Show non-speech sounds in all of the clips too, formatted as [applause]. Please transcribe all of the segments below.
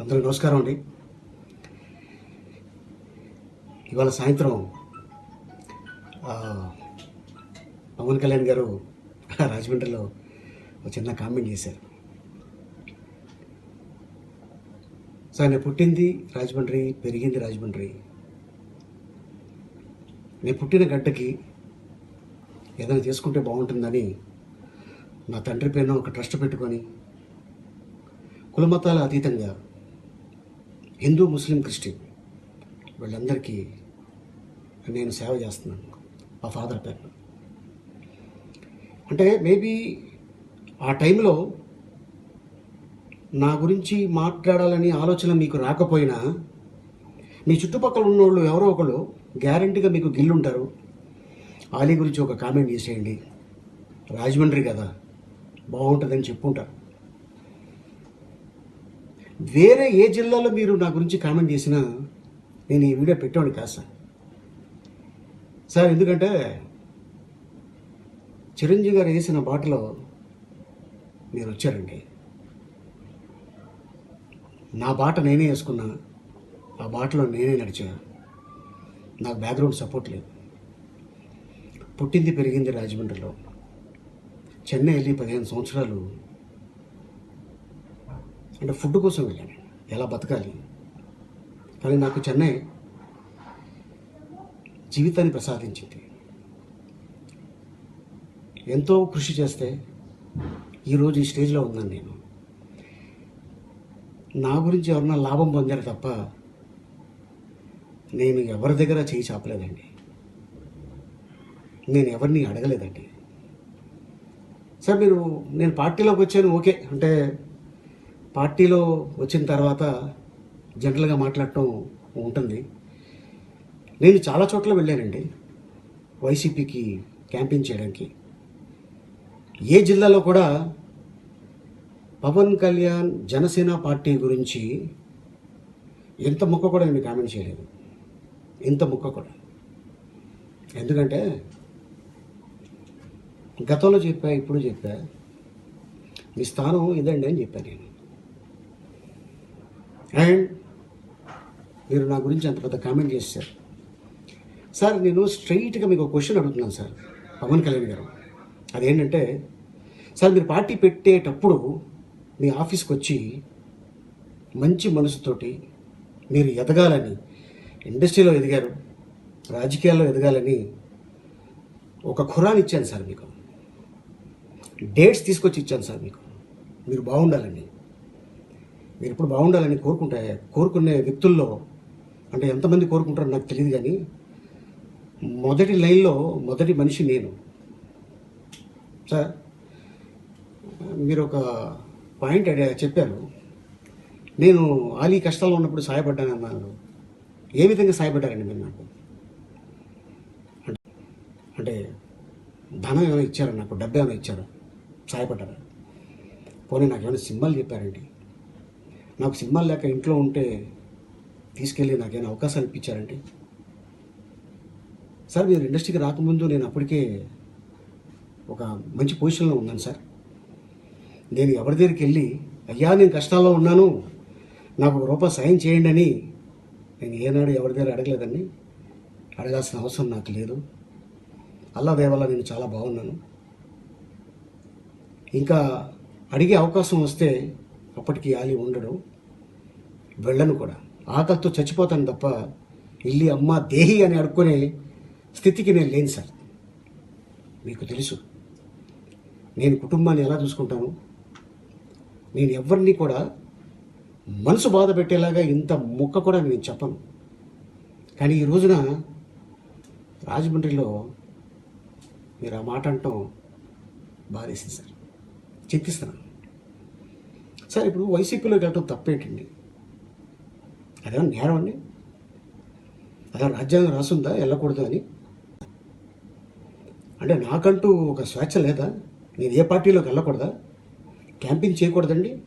అందరూ నమస్కారం అండి. ఇవాళ సాయంత్రం పవన్ కళ్యాణ్ గారు [laughs] రాజమండ్రిలో ఒక చిన్న కామెంట్ చేశారు. సో ఆయన పుట్టింది రాజమండ్రి పెరిగింది రాజమండ్రి. నేను పుట్టిన గడ్డకి ఏదైనా చేసుకుంటే బాగుంటుందని నా తండ్రి పేరున ఒక ట్రస్ట్ పెట్టుకొని కులమతాల అతీతంగా హిందూ ముస్లిం క్రిస్టియన్. వీళ్ళందరికీ నేను సేవ చేస్తున్నాను. మా ఫాదర్ పేరు. అంటే మేబీ ఆ టైంలో నా గురించి మాట్లాడాలని ఆలోచన మీకు రాకపోయినా మీ చుట్టుపక్కల ఉన్నోళ్ళు ఎవరో ఒకళ్ళు గ్యారంటీగా మీకు గిల్లుంటారు. ఆలీ గురించి ఒక కామెంట్ చేసేయండి. రాజమండ్రి కదా బాగుంటుందని చెప్పుంటారు. వేరే ఏ జిల్లాలో మీరు నా గురించి కామెంట్ చేసినా నేను ఈ వీడియో పెట్టాను కాదు సార్. సార్ ఎందుకంటే చిరంజీవి గారు వేసిన బాటలో మీరు వచ్చారండి. నా బాట నేనే వేసుకున్నా ఆ బాటలో నేనే నడిచా. నాకు బ్యాక్గ్రౌండ్ సపోర్ట్ లేదు. పుట్టింది పెరిగింది రాజమండ్రిలో. చెన్నై వెళ్ళి పదిహేను సంవత్సరాలు అంటే ఫుడ్ కోసం వెళ్ళాను. ఎలా బతకాలి? కానీ నాకు చెన్నై జీవితాన్ని ప్రసాదించింది. ఎంతో కృషి చేస్తే ఈరోజు ఈ స్టేజ్లో ఉన్నాను నేను. నా గురించి ఎవరన్నా లాభం పొందారు తప్ప నేను ఎవరి దగ్గర చేయి చాపలేదండి. నేను ఎవరిని అడగలేదండి. సార్ మీరు నేను పార్టీలోకి వచ్చాను ఓకే. అంటే పార్టీలో వచ్చిన తర్వాత జనరల్గా మాట్లాడటం ఉంటుంది. నేను చాలా చోట్ల వెళ్ళానండి వైసీపీకి క్యాంపింగ్ చేయడానికి. ఏ జిల్లాలో కూడా పవన్ కళ్యాణ్ జనసేన పార్టీ గురించి ఎంత ముక్క కూడా నేను కామెంట్ చేయలేదు. ఇంత ముక్క కూడా. ఎందుకంటే గతంలో చెప్పా ఇప్పుడు చెప్పా మీ స్థానం ఇదండి అని చెప్పాను నేను. అండ్ మీరు నా గురించి అంత పెద్ద కామెంట్ చేశారు. సార్ నేను స్ట్రైట్గా మీకు ఒక క్వశ్చన్ అడుగుతున్నాను సార్ పవన్ కళ్యాణ్ గారు. అదేంటంటే సార్ మీరు పార్టీ పెట్టేటప్పుడు మీ ఆఫీస్కి వచ్చి మంచి మనసుతోటి మీరు ఎదగాలని ఇండస్ట్రీలో ఎదిగారు రాజకీయాల్లో ఎదగాలని ఒక ఖురాన్ ఇచ్చాను సార్ మీకు. డేట్స్ తీసుకొచ్చి ఇచ్చాను సార్ మీకు. మీరు బాగుండాలని. మీరు ఇప్పుడు బాగుండాలని కోరుకుంటే కోరుకునే వ్యక్తుల్లో అంటే ఎంతమంది కోరుకుంటారో నాకు తెలియదు కానీ మొదటి లైన్లో మొదటి మనిషి నేను. సార్ మీరు ఒక పాయింట్ చెప్పారు. నేను ఆలీ కష్టాల్లో ఉన్నప్పుడు సహాయపడ్డాను అన్నారు ఏ విధంగా సహాయపడ్డారండి మీరు నాకు? అంటే అంటే ధనం ఏమైనా ఇచ్చారా నాకు? డబ్బు ఏమైనా ఇచ్చారా? సహాయపడ్డారా పోనీ నాకు ఏమైనా సింబల్ చెప్పారండి. నాకు సినిమాలు లేక ఇంట్లో ఉంటే తీసుకెళ్ళి నాకేమైనా అవకాశాలు ఇప్పించారండి సార్ మీరు ఇండస్ట్రీకి రాకముందు నేను అప్పటికే ఒక మంచి పొజిషన్లో ఉన్నాను సార్. నేను ఎవరి దగ్గరికి వెళ్ళి అయ్యా నేను కష్టాల్లో ఉన్నాను నాకు ఒక రూపాయి సాయం చేయండి అని నేను ఏనాడు ఎవరి దగ్గర అడగలేదండి. అడగాల్సిన అవసరం నాకు లేదు. అల్లా దేవల్ల నేను చాలా బాగున్నాను. ఇంకా అడిగే అవకాశం వస్తే అప్పటికి ఆలి ఉండడు వెళ్ళను కూడా. ఆకలితో చచ్చిపోతాను తప్ప ఇల్లి అమ్మ దేహి అని అడుక్కునే స్థితికి నేను లేను సార్. మీకు తెలుసు నేను కుటుంబాన్ని ఎలా చూసుకుంటాను? నేను ఎవరిని కూడా మనసు బాధ పెట్టేలాగా ఇంత ముక్క కూడా నేను చెప్పను. కానీ ఈ రోజున రాజమండ్రిలో మీరు ఆ మాట అంటాం బాధేసింది సార్. చెప్పిస్తున్నాను సార్ ఇప్పుడు వైసీపీలోకి వెళ్ళటం తప్పేంటండి? అదేమన్నా నేరం అండి? అదే రాజ్యాంగం రాసుందా? వెళ్ళకూడదు అని? అంటే నాకంటూ ఒక స్వేచ్ఛ లేదా? నేను ఏ పార్టీలోకి వెళ్ళకూడదా? క్యాంపింగ్ చేయకూడదండి?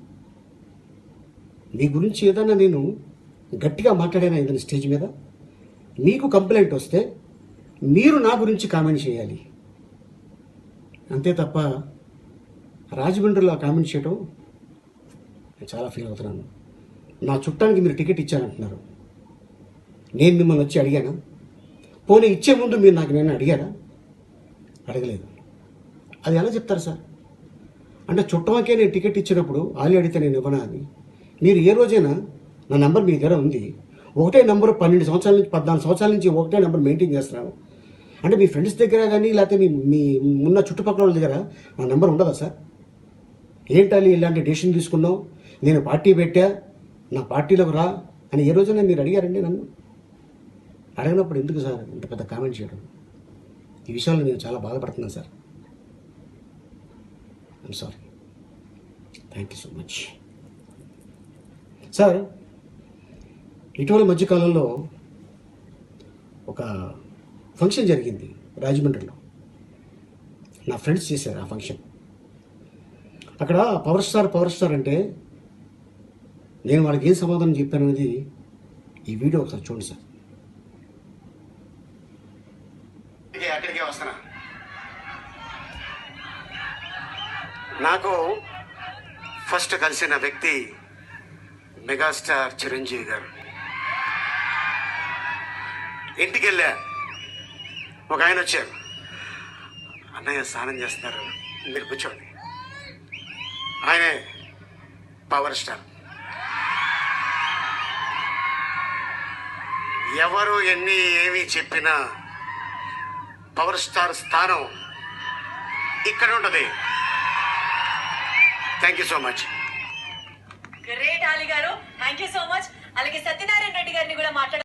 మీ గురించి ఏదైనా నేను గట్టిగా మాట్లాడాను ఏదైనా స్టేజ్ మీద? మీకు కంప్లైంట్ వస్తే మీరు నా గురించి కామెంట్ చేయాలి. అంతే తప్ప రాజమండ్రిలో కామెంట్ చేయడం నేను చాలా ఫీల్ అవుతున్నాను. నా చుట్టానికి మీరు టికెట్ ఇచ్చారంటున్నారు. నేను మిమ్మల్ని వచ్చి అడిగానా? పోనీ ఇచ్చే ముందు మీరు నాకు నేను అడిగారా? అడగలేదు. అది ఎలా చెప్తారు సార్? అంటే చుట్టమకే నేను టికెట్ ఇచ్చినప్పుడు ఆలి అడిగితే నేను ఇవ్వనా అని. మీరు ఏ రోజైనా నా నెంబర్ మీ దగ్గర ఉంది. ఒకటే నెంబర్ పన్నెండు సంవత్సరాల నుంచి పద్నాలుగు సంవత్సరాల నుంచి ఒకటే నెంబర్ మెయింటైన్ చేస్తున్నాను. అంటే మీ ఫ్రెండ్స్ దగ్గర కానీ లేకపోతే మీ మీ ఉన్న చుట్టుపక్కల వాళ్ళ దగ్గర నా నెంబర్ ఉండదా సార్? ఏంటాలి ఇలాంటి డెసిషన్ తీసుకున్నావు? నేను పార్టీ పెట్టా నా పార్టీలోకి రా అని ఏ రోజున మీరు అడిగారండి నన్ను? అడిగినప్పుడు ఎందుకు సార్ ఇంత పెద్ద కామెంట్ చేయడం? ఈ విషయంలో నేను చాలా బాధపడుతున్నాను sir. I'm sorry thank you so much sir ఇటీవల మధ్యకాలంలో ఒక ఫంక్షన్ జరిగింది రాజమండ్రిలో. నా ఫ్రెండ్స్ చేశారు ఆ ఫంక్షన్. అక్కడ పవర్ స్టార్ పవర్ స్టార్ అంటే నేను వాళ్ళకి ఏం సమాధానం చెప్పాననేది ఈ వీడియో ఒకసారి చూడండి సార్. అక్కడికే వస్తానా నాకు ఫస్ట్ కలిసిన వ్యక్తి మెగాస్టార్ చిరంజీవి గారు. ఇంటికి వెళ్ళా ఒక ఆయన వచ్చారు. అన్నయ్య స్నానం చేస్తున్నారు. మీరు కూర్చోండి. ఆయనే పవర్ స్టార్ ఎవరు ఎన్ని ఏమి చెప్పినా పవర్ స్టార్ స్థానం ఇక్కడ ఉంటుంది. Thank you so much great Ali garu. Thank you so much అలాగే సత్యనారాయణ రెడ్డి గారిని కూడా మాట్లాడారు